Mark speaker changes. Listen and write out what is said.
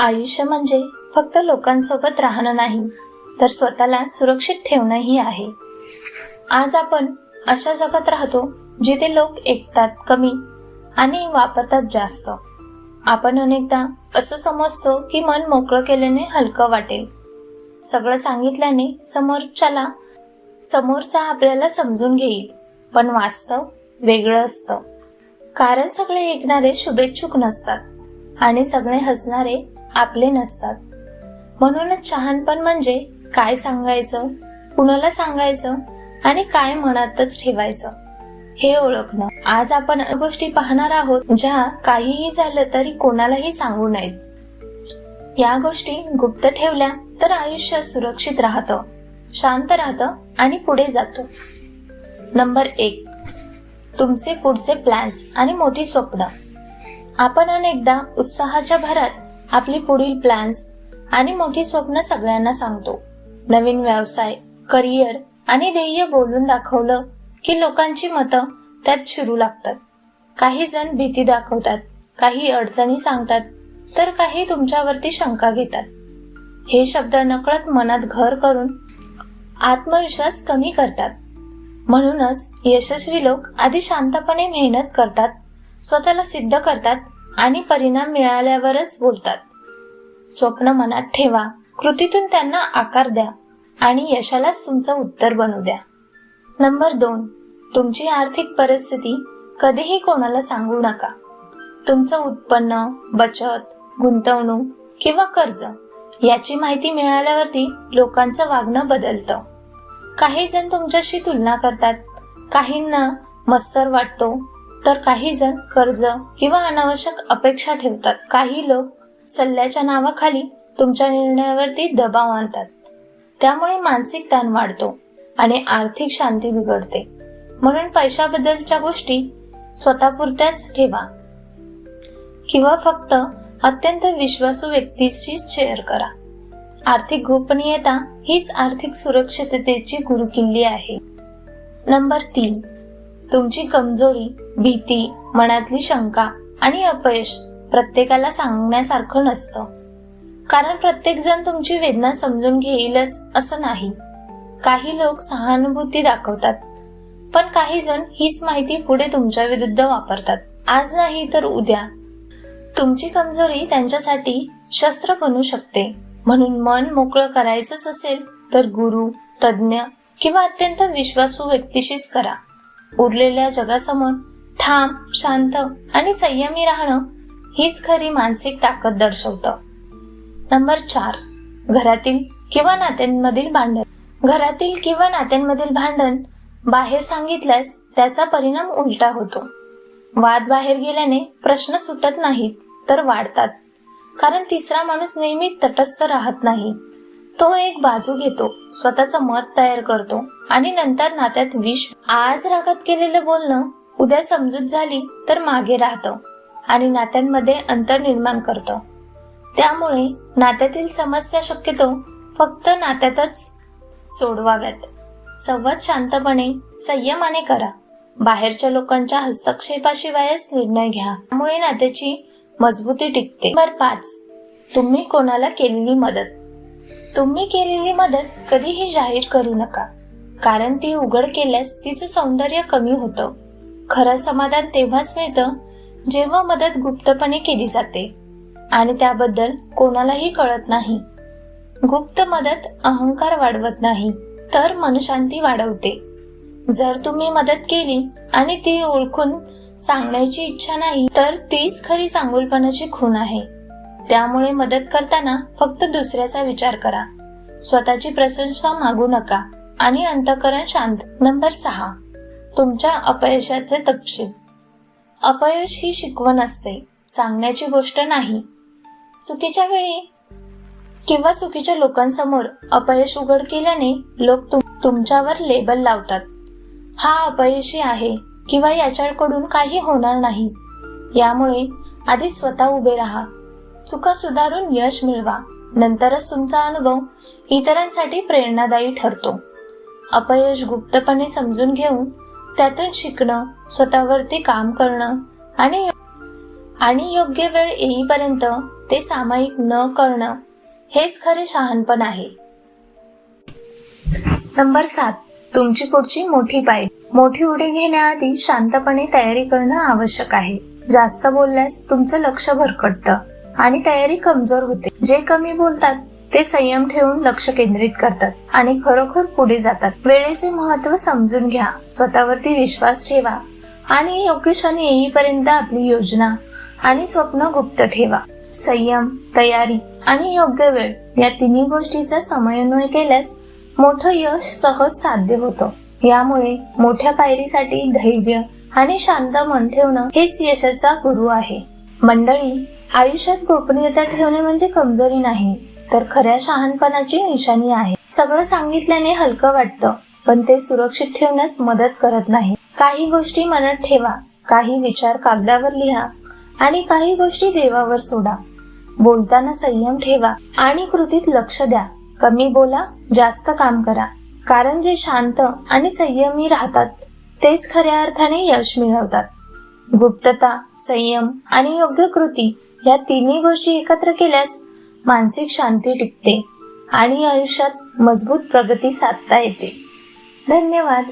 Speaker 1: आयुष्य म्हणजे फक्त लोकांसोबत राहणं नाही तर स्वतःला सुरक्षित ठेवणंही आहे. आज आपण अशा जगात राहतो जिथे लोक ऐकतात कमी आणि वापरतात जास्त. आपण अनेकदा असं समजतो की मन मोकळं केल्याने हलकं वाटेल. सगळं सांगितल्याने समोरच्याला समोरचा आपल्याला समजून घेईल पण वास्तव वेगळं असतं. कारण सगळे ऐकणारे शुभेच्छुक नसतात आणि सगळे हसणारे आपले नसतात. म्हणूनच शहाणपण म्हणजे काय सांगायचं कुणाला सांगायचं आणि काय मनातच ठेवायचं हे ओळखणं. आज आपण गोष्टी पाहणार आहोत ज्या काहीही झालं तरी कोणालाही सांगू नयेत. या गोष्टी गुप्त ठेवल्या तर आयुष्य सुरक्षित राहतं शांत राहतं आणि पुढे जातो. नंबर एक तुमचे पुढचे प्लॅन्स आणि मोठी स्वप्न. आपण अनेकदा उत्साहाच्या भरात आपली पुढील प्लॅन्स आणि मोठी स्वप्न सगळ्यांना सांगतो. नवीन व्यवसाय करिअर आणि ध्येय बोलून दाखवलं की लोकांची मतं त्यात शिरू लागतात. काही जण भीती दाखवतात काही अडचणी सांगतात तर काही तुमच्यावरती शंका घेतात. हे शब्द नकळत मनात घर करून आत्मविश्वास कमी करतात. म्हणूनच यशस्वी लोक आधी शांतपणे मेहनत करतात स्वतःला सिद्ध करतात आणि परिणाम मिळाल्यावरच बोलतात. स्वप्न मनात ठेवा. कृतीतून त्यांना आकार द्या आणि यशालाच तुमचं उत्तर बनू द्या. नंबर दोन. तुमची आर्थिक परिस्थिती कधीही कोणाला सांगू नका. तुमचं उत्पन्न बचत गुंतवणूक किंवा कर्ज याची माहिती मिळाल्यावरती लोकांचं वागणं बदलतं. काही जण तुमच्याशी तुलना करतात. काहींना मस्तर वाटतो. तर काही जण कर्ज किंवा अनावश्यक अपेक्षा ठेवतात. काही लोक सल्ल्याच्या नावाखाली तुमच्या निर्णयावरती दबाव आणतात. त्यामुळे मानसिक ताण वाढतो आणि आर्थिक शांती बिघडते. म्हणून पैशाबद्दलच्या गोष्टी स्वतःपुरत्याच ठेवा. किंवा फक्त अत्यंत विश्वासू व्यक्तीशी शेअर करा. आर्थिक गोपनीयता हीच आर्थिक सुरक्षिततेची गुरुकिल्ली आहे. नंबर तीन. तुमची कमजोरी भीती मनातली शंका आणि अपयश प्रत्येकाला सांगण्यासारखं नसतं. कारण प्रत्येक जण तुमची वेदना समजून घेईलच असं नाही. काही लोक सहानुभूती दाखवतात पण काही जण हीच माहिती पुढे तुमच्या विरुद्ध वापरतात. आज नाही तर उद्या. तुमची कमजोरी त्यांच्यासाठी शस्त्र बनू शकते. म्हणून मन मोकळं करायचंच असेल तर गुरु तज्ज्ञ किंवा अत्यंत विश्वासू व्यक्तीशीच करा. उरलेल्या जगासमोर ठाम शांत आणि संयमी राहणं हीच खरी मानसिक ताकद दर्शवतं. नंबर चार घरातील किंवा नात्यांमधील भांडण. घरातील किंवा नात्यांमधील भांडण बाहेर सांगितल्यास त्याचा परिणाम उलटा होतो. वाद बाहेर गेल्याने प्रश्न सुटत नाहीत तर वाढतात. कारण तिसरा माणूस नेहमी तटस्थ राहत नाही. तो एक बाजू घेतो स्वतःचं मत तयार करतो. आणि नंतर नात्यात विष. आज राखत केलेलं बोलणं उद्या समजूत झाली तर मागे राहतं आणि नात्यांमध्ये अंतर निर्माण करतं. त्यामुळे नात्यातील समस्या शक्यतो फक्त नात्यातच सोडवाव्यात. संवाद शांतपणे संयमाने करा. बाहेरच्या लोकांच्या हस्तक्षेपाशिवायच निर्णय घ्या. त्यामुळे नात्याची मजबूती टिकते. नंबर पाच. तुम्ही कोणाला केलेली मदत? तुम्ही केलेली मदत कधीही जाहीर करू नका. कारण ती उघड केल्यास तिचं सौंदर्य कमी होतं. खरं समाधान तेव्हाच मिळतं जेव्हा मदत गुप्तपणे केली जाते. आणि त्याबद्दल कोणालाही कळत नाही. गुप्त मदत अहंकार वाढवत नाही तर मनशांती वाढवते. जर तुम्ही मदत केली आणि ती ओळखून सांगण्याची इच्छा नाही तर तीच खरी चांगुलपणाची खूण आहे. त्यामुळे मदत करताना फक्त दुसऱ्याचा विचार करा. स्वतःची प्रशंसा मागू नका. आणि अंतकरण शांत. नंबर सहा. तुमच्या अपयशाचे तपशील. अपयश ही शिकवण असते. सांगण्याची गोष्ट नाही. चुकीच्या वेळी किंवा चुकीच्या लोकांसमोर अपयश उघड केल्याने लोक तुम- तुमच्यावर लेबल लावतात. हा अपयशी आहे किंवा याच्याकडून काही होणार नाही. यामुळे आधी स्वतः उभे राहा. चुका सुधारून यश मिळवा. नंतरच तुमचा अनुभव इतरांसाठी प्रेरणादायी ठरतो. अपयश गुप्तपणे समजून घेऊन त्यातून शिकणं स्वतःवरती काम करणं आणि आणि योग्य वेळ येईपर्यंत ते सामायिक न करणं हेच खरे शहाणपण आहे. नंबर सात. तुमची पुढची मोठी पायरी. मोठी उडी घेण्याआधी शांतपणे तयारी करणं आवश्यक आहे. जास्त बोलल्यास तुमचं लक्ष भरकटतं आणि तयारी कमजोर होते. जे कमी बोलतात ते संयम ठेवून लक्ष केंद्रित करतात आणि खरोखर पुढे जातात. वेळेचे महत्त्व समजून घ्या. स्वतःवरती विश्वास ठेवा आणि योग्य क्षण येईपर्यंत आपली योजना आणि स्वप्न गुप्त ठेवा. संयम तयारी आणि योग्य वेळ या तिन्ही गोष्टीचा समन्वय केल्यास मोठं यश सहज साध्य होतं. यामुळे मोठ्या पायरीसाठी धैर्य आणि शांत मन ठेवणं हेच यशाचा गुरु आहे. मंडळी आयुष्यात गोपनीयता ठेवणे म्हणजे कमजोरी नाही. तर खऱ्या शहाणपणाची निशाणी आहे. सगळं सांगितल्याने हलकं वाटतं पण ते सुरक्षित ठेवण्यास मदत करत नाही. काही गोष्टी मनात ठेवा काही विचार कागदावर लिहा आणि काही गोष्टी देवावर सोडा. बोलताना संयम ठेवा आणि कृतीत लक्ष द्या. कमी बोला जास्त काम करा. कारण जे शांत आणि संयमी राहतात तेच खऱ्या अर्थाने यश मिळवतात. गुप्तता संयम आणि योग्य कृती या तिन्ही गोष्टी एकत्र केल्यास मानसिक शांती टिकते आणि आयुष्यात मजबूत प्रगती साधता येते. धन्यवाद.